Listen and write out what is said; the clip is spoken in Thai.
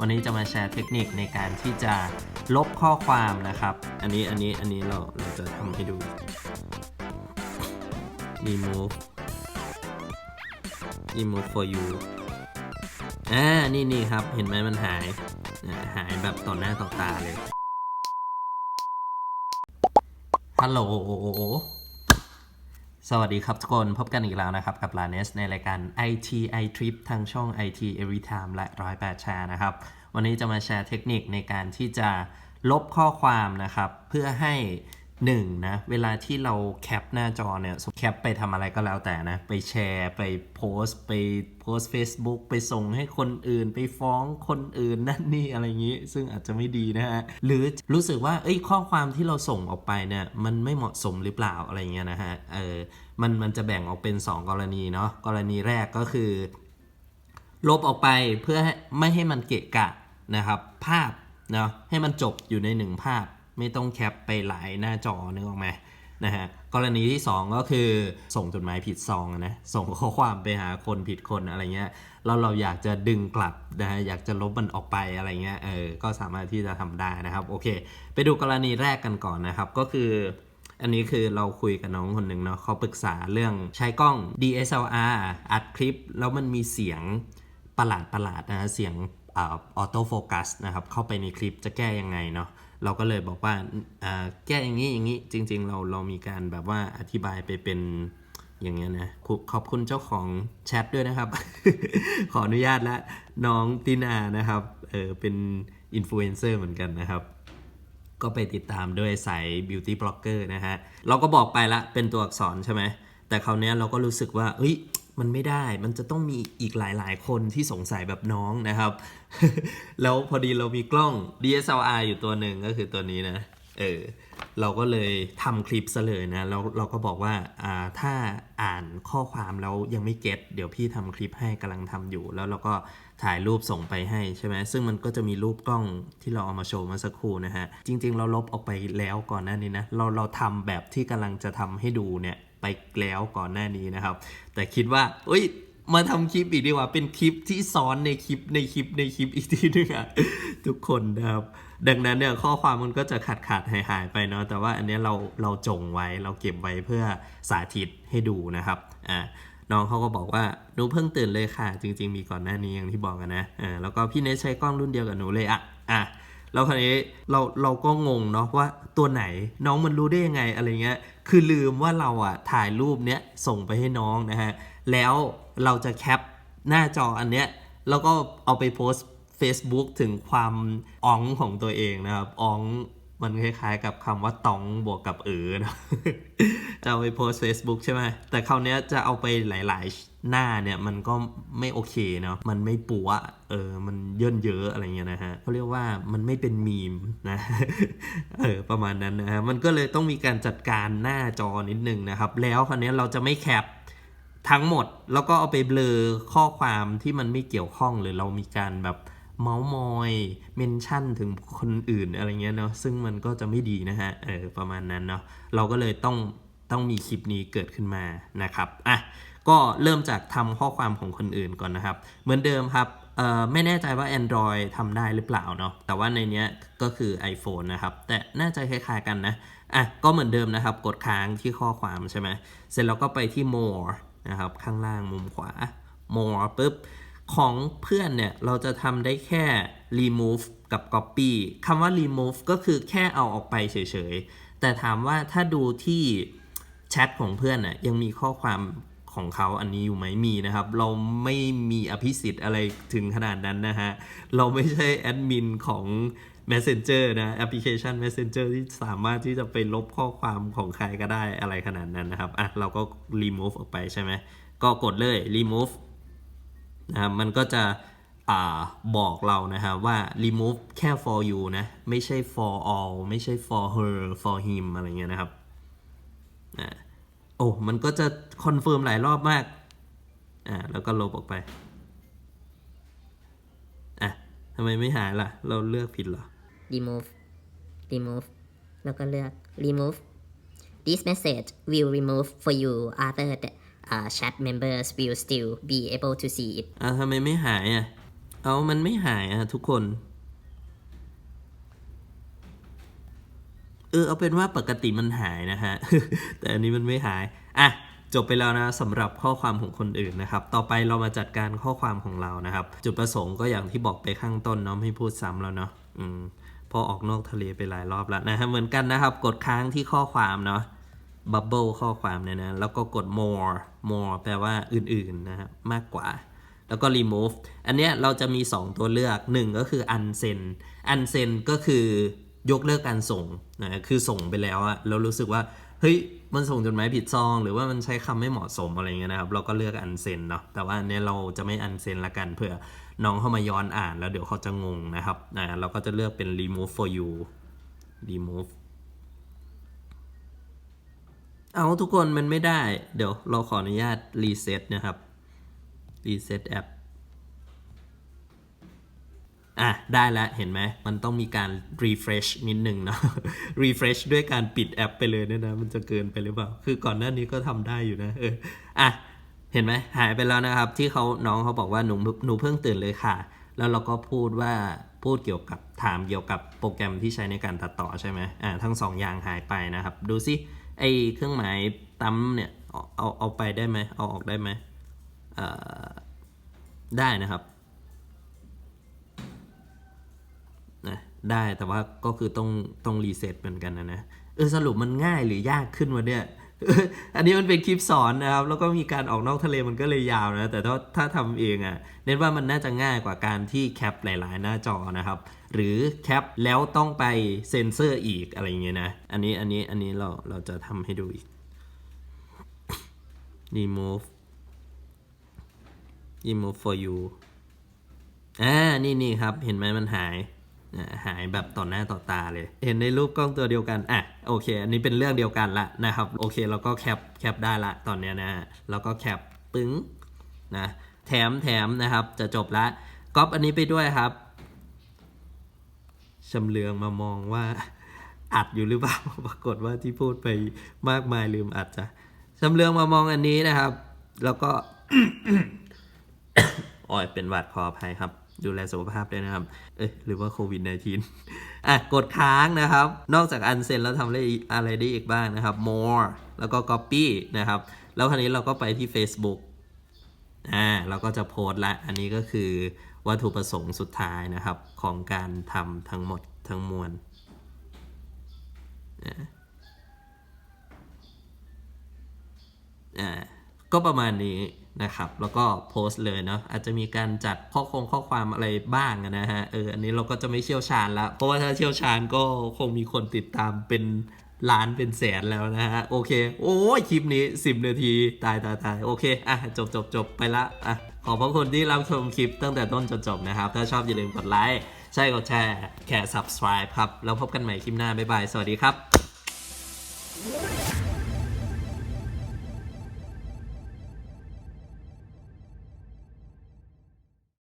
วันนี้จะมาแชร์เทคนิคในการที่จะลบข้อความนะครับ อันนี้อันนี้อันนี้เราเราจะทำให้ดู remove remove for you อ่า นี่นี่ครับ เห็นไหมมันหาย หายแบบต่อหน้าต่อตาเลย ฮัลโหล สวัสดีครับทุกคนพบกันอีกแล้วนะครับ กับลาเนสในรายการ IT i Trip ทางช่อง IT Every Time และร้อยแชร์นะครับ วันนี้จะมาแชร์เทคนิคในการที่จะลบข้อความนะครับ เพื่อให้ หนึ่งนะ เวลาที่เราแคปหน้าจอเนี่ยแคปไปทำอะไรก็แล้วแต่นะ ไปแชร์ไปโพสต์ไปโพสต์ Facebook ไปส่งให้คนอื่น ไปฟ้องคนอื่นนั่นนี่อะไรอย่างนี้ ซึ่งอาจจะไม่ดีนะฮะ หรือรู้สึกว่าเอ้ยข้อความที่เราส่งออกไปเนี่ยมันไม่เหมาะสมหรือเปล่าอะไรเงี้ยนะฮะเออมันมันจะแบ่งออกเป็น 2 กรณีเนาะกรณีแรกก็คือ ลบออกไปเพื่อไม่ให้มันเกะกะนะครับ ภาพเนาะให้มันจบอยู่ในหนึ่งภาพ ไม่ต้องแคปไปหลายหน้าจอนึกออกไหมนะฮะกรณีที่ 2 ก็คือส่งจดหมายผิดซองนะส่งข้อความไปหาคนผิดคนอะไรเงี้ยแล้วเราอยากจะดึงกลับนะฮะอยากจะลบมันออกไปอะไรเงี้ยเออก็สามารถที่จะทำได้นะครับโอเค ไปดูกรณีแรกกันก่อนนะครับก็คือ อันนี้คือเราคุยกับน้องคนหนึ่งเนาะเขาปรึกษาเรื่องใช้กล้อง DSLR อัดคลิป แล้วมันมีเสียงประหลาดประหลาดนะฮะเสียงออโต้โฟกัสนะครับเข้าไปในคลิปจะแก้ยังไงเนาะ เราก็เลยบอกว่าแก้อย่างนี้อย่างนี้จริง ๆ เราเรามีการแบบว่าอธิบายไปเป็นอย่างเงี้ยนะขอบคุณเจ้าของแชทด้วยนะครับ ขออนุญาตและน้องตินานะครับเออเป็นอินฟลูเอนเซอร์เหมือนกันนะครับ ก็ไปติดตามด้วยสาย beauty blogger นะฮะ เราก็บอกไปละเป็นตัวอักษรใช่ไหมแต่คราวนี้เราก็รู้สึกว่าเอ้ย มันไม่ได้ มันจะต้องมีอีกหลายๆ คนที่สงสัยแบบน้องนะครับ แล้วพอดีเรามีกล้อง DSLR อยู่ตัวหนึ่งก็คือตัวนี้นะ เออ เราก็เลยทำคลิปซะเลยนะ แล้วเราก็บอกว่า อ่า ถ้าอ่านข้อความแล้วยังไม่เก็ตเดี๋ยวพี่ทำคลิปให้กำลังทำอยู่ แล้วเราก็ถ่ายรูปส่งไปให้ใช่ไหม ซึ่งมันก็จะมีรูปกล้องที่เราเอามาโชว์เมาสักครู่นะฮะ จริง ๆ เราลบออกไปแล้วก่อนหน้านี้นะ เราเราทำแบบที่กำลังจะทำให้ดูเนี่ย ไปแล้วก่อนหน้านี้นะครับ แต่คิดว่าเอ้ยมาทำคลิปอีกดีกว่า เป็นคลิปที่ซ้อนในคลิปในคลิปในคลิปอีกทีนึงอะทุกคนนะครับ ดังนั้นเนี่ยข้อความมันก็จะขาดขาดหายหายไปเนาะแต่ว่าอันนี้เราเราจงไว้เราเก็บไว้เพื่อสาธิตให้ดูนะครับอ่าน้องเขาก็บอกว่าหนูเพิ่งตื่นเลยค่ะ จริง ๆ มีก่อนหน้านี้อย่างที่บอกกันนะอ่าแล้วก็พี่เนทใช้กล้องรุ่นเดียวกับหนูเลยอะอะ แล้วคราวนี้เราเราก็งงเนาะว่าตัวไหนน้องมันรู้ได้ยังไงอะไรเงี้ย คือลืมว่าเราอะถ่ายรูปเนี้ยส่งไปให้น้องนะฮะ แล้วเราจะแคปหน้าจออันเนี้ยแล้วก็เอาไปโพสต์ Facebook ถึงความอ๋องของตัวเองนะครับอ๋อง มันคล้ายๆกับคำว่าตองบวกกับเออนะจะเอาไปโพสต์ Facebook ใช่ไหมแต่คราวนี้จะเอาไปหลายๆหน้าเนี่ยมันก็ไม่โอเคเนาะมันไม่ปัวเออมันเยินเยอะอะไรเงี้ยนะฮะเขาเรียกว่ามันไม่เป็นมีมนะเออประมาณนั้นนะฮะมันก็เลยต้องมีการจัดการหน้าจอนิดนึงนะครับ แล้วคราวนี้เราจะไม่แคปทั้งหมดแล้วก็เอาไปเบลอข้อความที่มันไม่เกี่ยวข้องหรือเรามีการแบบ เมาส์มอย เมนชั่นถึงคนอื่นอะไรเงี้ยเนาะซึ่งมันก็จะไม่ดีนะฮะเออประมาณนั้นเนาะเราก็เลยต้องต้องมีคลิปนี้เกิดขึ้นมานะครับอะก็เริ่มจากทำข้อความของคนอื่นก่อนนะครับ เหมือนเดิมครับเอ่อไม่แน่ใจว่า Android ทำได้หรือเปล่าเนาะ แต่ว่าในเนี้ยก็คือ iPhone นะครับ แต่น่าจะคล้ายๆกันนะ อะ ก็เหมือนเดิมนะครับ กดค้างที่ข้อความใช่ไหม เสร็จแล้วก็ไปที่ more นะครับ ข้างล่างมุมขวา more ปุ๊บ ของเพื่อนเนี่ย เราจะทำได้แค่ remove กับ copy คำว่า remove ก็คือแค่เอาออกไปเฉยๆ แต่ถามว่าถ้าดูที่แชทของเพื่อนน่ะยังมีข้อความของเขาอันนี้อยู่ไหมมีนะครับ เราไม่มีอภิสิทธิ์อะไรถึงขนาดนั้นนะฮะ เราไม่ใช่แอดมินของ Messenger นะแอปพลิเคชัน Messenger ที่สามารถที่จะไปลบข้อความของใครก็ได้อะไรขนาดนั้นนะครับ อะ เราก็ remove ออกไปใช่ไหม ก็กดเลย remove นะครับมันก็จะอบอกเรานะฮะว่า remove แค่ for you นะ ไม่ใช่ for all ไม่ใช่ for her for him อะไรเงี้ยนะครับอ่าโอ้ มันก็จะคอนเฟิร์มหลายรอบมาก อ่า แล้วก็ลบออกไป อะทำไมไม่หายล่ะ เราเลือกผิดเหรอ remove remove แล้วก็เลือก remove this message will remove for you other uh, chat members will still be able to see it อะทำไมไม่หายอะ เอามันไม่หายอะทุกคน เออเอาเป็นว่าปกติมันหายนะฮะ แต่อันนี้มันไม่หาย อะจบไปแล้วนะสำหรับข้อความของคนอื่นนะครับ ต่อไปเรามาจัดการข้อความของเรานะครับ จุดประสงค์ก็อย่างที่บอกไปข้างต้นเนาะไม่พูดซ้ำแล้วเนาะอืมพอออกนอกทะเลไปหลายรอบแล้วนะฮะเหมือนกันนะครับ กดค้างที่ข้อความเนาะ บับเบิลข้อความเนี่ยนะ แล้วก็กด more more แปลว่าอื่นๆนะฮะมากกว่า แล้วก็ remove อันเนี้ยเราจะมี 2 ตัวเลือก 1 ก็คือ unsend unsend ก็คือยกเลิกการส่งนะคือส่งไปแล้วอะเรารู้สึกว่า เฮ้ย มันส่งจดหมายผิดซอง หรือว่ามันใช้คำไม่เหมาะสมอะไรเงี้ยนะครับ เราก็เลือก unsend เนาะแต่ว่าอันเนี้ยเราจะไม่ unsend ละกันเผื่อน้องเข้ามาย้อนอ่านแล้วเดี๋ยวเขาจะงงนะครับนะเราก็จะเลือกเป็น remove for you remove เอาทุกคนมันไม่ได้ เดี๋ยวเราขออนุญาตรีเซ็ตนะครับ รีเซ็ตแอป อะ ได้แล้วเห็นไหม มันต้องมีการ refresh นิดหนึ่งเนาะ refresh ด้วยการปิดแอปไปเลยเนี่ยนะ มันจะเกินไปหรือเปล่า คือก่อนหน้านี้ก็ทำได้อยู่นะเอออะ เห็นไหม หายไปแล้วนะครับ ที่เขาน้องเขาบอกว่าหนูหนูเพิ่งตื่นเลยค่ะ แล้วเราก็พูดว่าพูดเกี่ยวกับถามเกี่ยวกับโปรแกรมที่ใช้ในการตัดต่อใช่ไหมอ่าทั้งสองอย่างหายไปนะครับ ดูสิ ไอเครื่องหมายตั้มเนี่ยเอาเอาไปได้ไหมเอาออกได้ไหมเอ่อได้นะครับนะได้แต่ว่าก็คือต้องต้องรีเซ็ตเหมือนกันนะนะเออสรุปมันง่ายหรือยากขึ้นวะเนี่ย อันนี้มันเป็นคลิปสอนนะครับ แล้วก็มีการออกนอกทะเลมันก็เลยยาวนะ แต่ถ้าถ้าทำเองอะ่ะเน้นว่ามันน่าจะง่ายกว่าการที่แคปหลาย ๆ หน้าจอนะครับ หรือแคปแล้วต้องไปเซ็นเซอร์อีกอะไรอย่างเงี้ยนะ อันนี้อันนี้อันนี้เราเราจะทำให้ดูอีก remove remove for you อ่านี่นี่ครับ เห็นไหมมันหาย หายแบบต่อหน้าต่อตาเลย เห็นในรูปกล้องตัวเดียวกันอะโอเค อันนี้เป็นเรื่องเดียวกันละนะครับโอเคเราก็แคปแคปได้ละตอนเนี้ยนะเราก็แคปปึ้งนะแถมแถมนะครับจะจบละก๊อปอันนี้ไปด้วยครับชำเลืองมามองว่าอัดอยู่หรือเปล่าปรากฏว่าที่พูดไปมากมายลืมอัดจ้ะชำเลืองมามองอันนี้นะครับ แล้วก็โอ้ยเป็นหวัดขออภัยครับ ดูแลสุขภาพด้วยนะครับ เอ้ยหรือว่าโควิด -19 อะ กดค้างนะครับ นอกจากอันเซ็นแล้วทำอะไรอะไรได้อีกบ้างนะครับ more แล้วก็ copy นะครับ แล้วคราวนี้เราก็ไปที่ Facebook อ่าเราก็จะโพสต์ละ อันนี้ก็คือวัตถุประสงค์สุดท้ายนะครับ ของการทำทั้งหมดทั้งมวลอ่าก็ประมาณนี้ นะครับแล้วก็โพสต์เลยเนาะอาจจะมีการจัดข้อคงข้อความอะไรบ้างนะฮะเอออันนี้เราก็จะไม่เชี่ยวชาญละเพราะว่าถ้าเชี่ยวชาญก็คงมีคนติดตามเป็นล้านเป็นแสนแล้วนะฮะ โอเค โอ้ยคลิปนี้ 10 นาที ตายตายตายโอเค อะ จบจบจบไปละ อะ ขอบพระคุณที่รับชมคลิปตั้งแต่ต้นจนจบนะครับ ถ้าชอบอย่าลืมกดไลค์ ใช่กดแชร์ แค่ subscribe ครับ แล้วพบกันใหม่คลิปหน้า บ๊ายบาย สวัสดีครับ